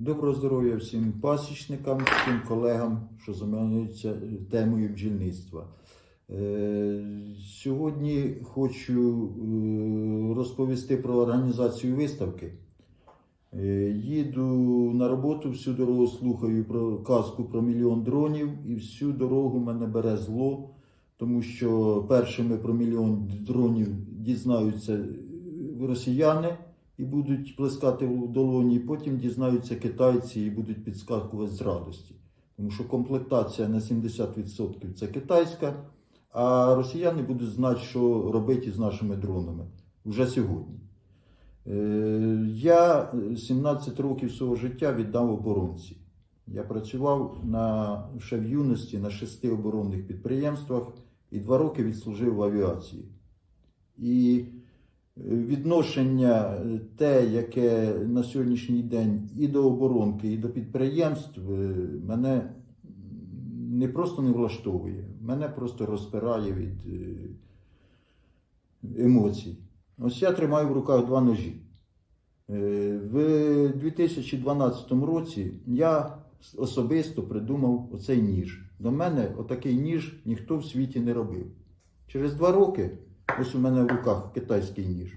Доброго здоров'я всім пасічникам, всім колегам, що займаються темою бджільництва. Е, Сьогодні хочу е, розповісти про організацію виставки. Е, Їду на роботу, всю дорогу слухаю про казку про мільйон дронів, і всю дорогу мене бере зло, тому що першими про мільйон дронів дізнаються росіяни і будуть плескати в долоні, потім дізнаються китайці і будуть підскакувати з радості. Тому що комплектація на 70% це китайська, а росіяни будуть знати, що робити з нашими дронами вже сьогодні. Е, Я 17 років свого життя віддав оборонці. Я працював на, ще в юності на шести оборонних підприємствах і два роки відслужив в авіації. І відношення е, те, яке на сьогоднішній день і до оборонки, і до підприємств, е, мене не просто не влаштовує, мене просто розпирає від е, емоцій. Ось я тримаю в руках два ножі. В 2012 році я особисто придумав оцей ніж. До мене отакий ніж ніхто в світі не робив. Через два роки ось у мене в руках китайський ніж.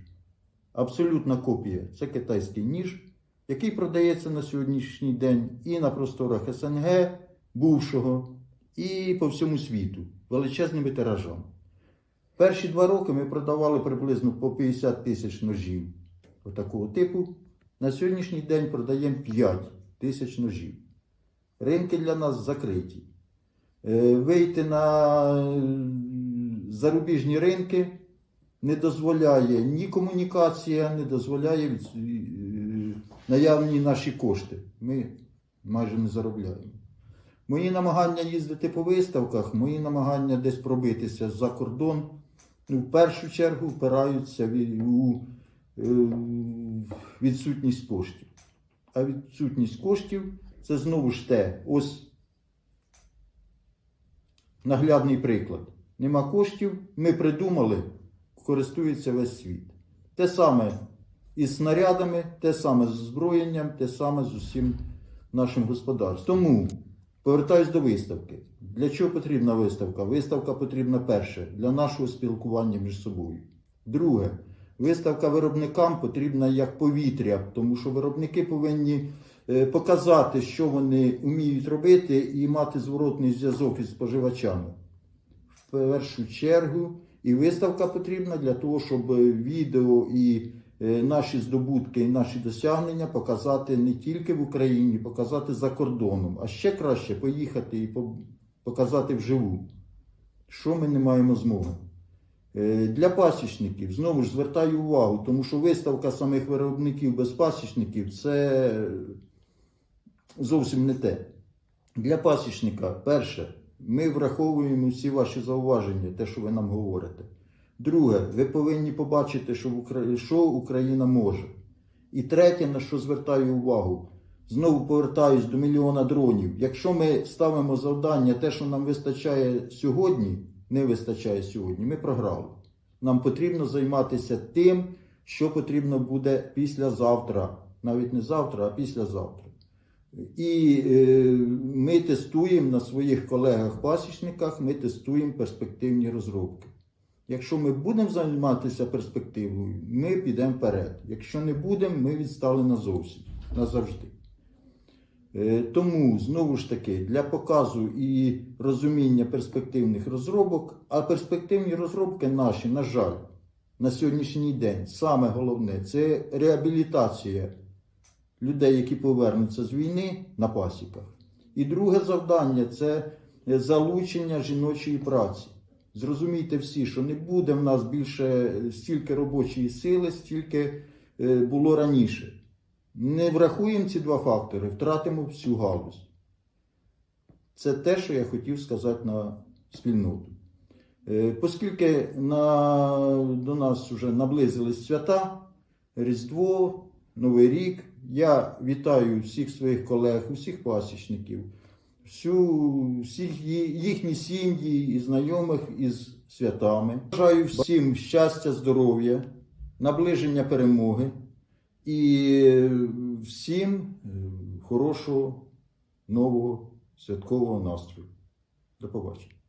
Абсолютна копія. Це китайський ніж, який продається на сьогоднішній день і на просторах СНГ, бувшого, і по всьому світу величезними тиражами. Перші два роки ми продавали приблизно по 50 тисяч ножів отакого типу. На сьогоднішній день продаємо 5 тисяч ножів. Ринки для нас закриті. Е, Вийти на е, зарубіжні ринки не дозволяє ні комунікація, не дозволяє е, наявні наші кошти. Ми майже не заробляємо. Мої намагання їздити по виставках, мої намагання десь пробитися за кордон, ну, в першу чергу впираються у е, відсутність коштів. А відсутність коштів це знову ж те, ось наглядний приклад. Нема коштів, ми придумали, користується весь світ. Те саме із снарядами, те саме з озброєнням, те саме з усім нашим господарством. Тому повертаюсь до виставки. Для чого потрібна виставка? Виставка потрібна перше для нашого спілкування між собою. Друге, виставка виробникам потрібна як повітря, тому що виробники повинні е, показати, що вони вміють робити, і мати зворотний зв'язок із споживачами. В першу чергу, і виставка потрібна для того, щоб е, відео і е, наші здобутки, і наші досягнення показати не тільки в Україні, показати за кордоном, а ще краще поїхати і показати вживу, що ми не маємо змоги. Е, Для пасічників знову ж звертаю увагу, тому що виставка самих виробників без пасічників це зовсім не те. Для пасічника, перше, ми враховуємо всі ваші зауваження, те, що ви нам говорите. Друге, ви повинні побачити, що, що Україна може. І третє, на що звертаю увагу, знову повертаюсь до мільйона дронів. Якщо ми ставимо завдання, те, що нам вистачає сьогодні, не вистачає сьогодні, ми програли. Нам потрібно займатися тим, що потрібно буде післязавтра. Навіть не завтра, а післязавтра. І е, ми тестуємо на своїх колегах-пасічниках, ми тестуємо перспективні розробки. Якщо ми будемо займатися перспективою, ми підемо вперед. Якщо не будемо, ми відстали назовсім, назавжди. Е, Тому, знову ж таки, для показу і розуміння перспективних розробок, а перспективні розробки наші, на жаль, на сьогоднішній день, саме головне це реабілітація людей, які повернуться з війни на пасіках. І друге завдання це залучення жіночої праці. Зрозумійте всі, що не буде в нас більше стільки робочої сили, стільки е, було раніше. Не врахуємо ці два фактори, втратимо всю галузь. Це те, що я хотів сказати на спільноту. Е, Оскільки на, до нас вже наблизились свята, Різдво, Новий рік, я вітаю всіх своїх колег, усіх пасічників, всю, всіх їхні сім'ї і знайомих із святами. Бажаю всім щастя, здоров'я, наближення перемоги і всім е, хорошого нового святкового настрою. До побачення.